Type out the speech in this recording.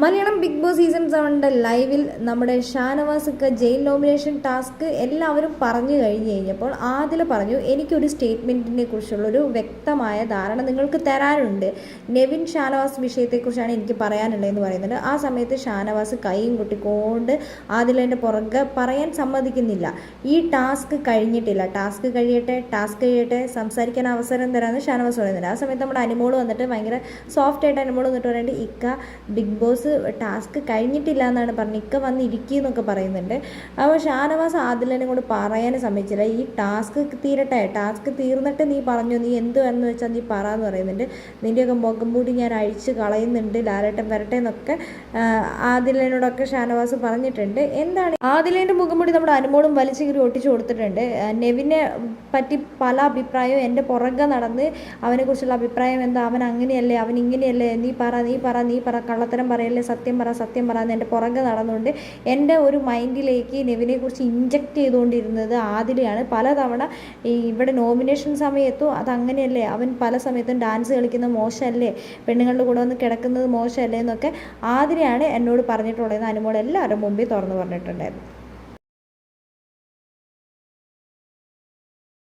Malayalam big boss season സെവന്റെ ലൈവിൽ നമ്മുടെ ഷാനവാസൊക്കെ ജയിൽ നോമിനേഷൻ ടാസ്ക് എല്ലാവരും പറഞ്ഞു കഴിഞ്ഞ് കഴിഞ്ഞപ്പോൾ ആദിൽ പറഞ്ഞു എനിക്കൊരു സ്റ്റേറ്റ്മെന്റിനെ കുറിച്ചുള്ളൊരു വ്യക്തമായ ധാരണ നിങ്ങൾക്ക് തരാനുണ്ട്. നെവിൻ ഷാനവാസ് വിഷയത്തെക്കുറിച്ചാണ് എനിക്ക് പറയാനുള്ളതെന്ന് പറയുന്നുണ്ട്. ആ സമയത്ത് ഷാനവാസ് കൈയും കൊട്ടിക്കൊണ്ട് ആദിലേന്റെ പുറകെ പറയാൻ സമ്മതിക്കുന്നില്ല. ഈ ടാസ്ക് കഴിഞ്ഞിട്ടില്ല. ടാസ്ക് കഴിയട്ടെ ടാസ്ക് കഴിയട്ടെ സംസാരിക്കാൻ അവസരം തരാമെന്ന് ഷാനവാസ് പറയുന്നുണ്ട്. ആ സമയത്ത് നമ്മുടെ അനുമോൾ വന്നിട്ട് ഭയങ്കര സോഫ്റ്റ് ആയിട്ട് അനുമോൾ വന്നിട്ട് പറയുന്നുണ്ട് ഇക്ക ബിഗ് ബോസ് ടാസ്ക് കഴിഞ്ഞിട്ടില്ല എന്നാണ് പറഞ്ഞത് ഇക്ക വന്ന് ഇരിക്കുന്നൊക്കെ പറയുന്നുണ്ട്. അപ്പോൾ ഷാനവാസ് ആദിലിനെ കൊണ്ട് പറയാൻ സമ്മതിച്ചില്ല. ഈ ടാസ്ക് തീരട്ടെ ടാസ്ക് തീർന്നിട്ട് നീ പറഞ്ഞു നീ എന്ത് വേണമെന്ന് വെച്ചാൽ നീ പറ എന്ന് പറയുന്നുണ്ട്. നിന്റെയൊക്കെ മുഖം മൂടി ഞാൻ അഴിച്ച് കളയുന്നുണ്ട് ലാലേട്ടൻ വരട്ടെ എന്നൊക്കെ ആദിലിനോടൊക്കെ ഷാനവാസ് പറഞ്ഞിട്ടുണ്ട്. എന്താണ്? ആദിലേന്റെ മുഖം മൂടി നമ്മുടെ അനുമോളും വലിച്ചു കീറി ഒട്ടിച്ച് കൊടുത്തിട്ടുണ്ട്. നെവിനെ പറ്റി പല അഭിപ്രായവും എന്റെ പുറകെ നടന്ന് അവനെക്കുറിച്ചുള്ള അഭിപ്രായം എന്താ? അവൻ അങ്ങനെയല്ലേ? അവൻ ഇങ്ങനെയല്ലേ? നീ പറ നീ പറ നീ പറ കള്ളത്തരം പറയല്ലേ? സത്യം പറ സത്യം പറ എന്ന് എന്റെ പുറകെ നടന്നുകൊണ്ട് എന്റെ ഒരു മൈൻഡിലേക്ക് നെവിനെ കുറിച്ച് ഇഞ്ചക്ട് ചെയ്തുകൊണ്ടിരുന്നത് ആദിലയാണ്. പലതവണ ഈ ഇവിടെ നോമിനേഷൻ സമയത്തും അതങ്ങനെയല്ലേ അവൻ പല സമയത്തും ഡാൻസ് കളിക്കുന്നത് മോശമല്ലേ പെണ്ണുങ്ങളുടെ കൂടെ വന്ന് കിടക്കുന്നത് മോശമല്ലേ എന്നൊക്കെ ആതിരയാണ് എന്നോട് പറഞ്ഞിട്ടുള്ളതെന്ന് അനുമോൾ എല്ലാവരും മുമ്പിൽ തുറന്നു പറഞ്ഞിട്ടുണ്ടായിരുന്നു.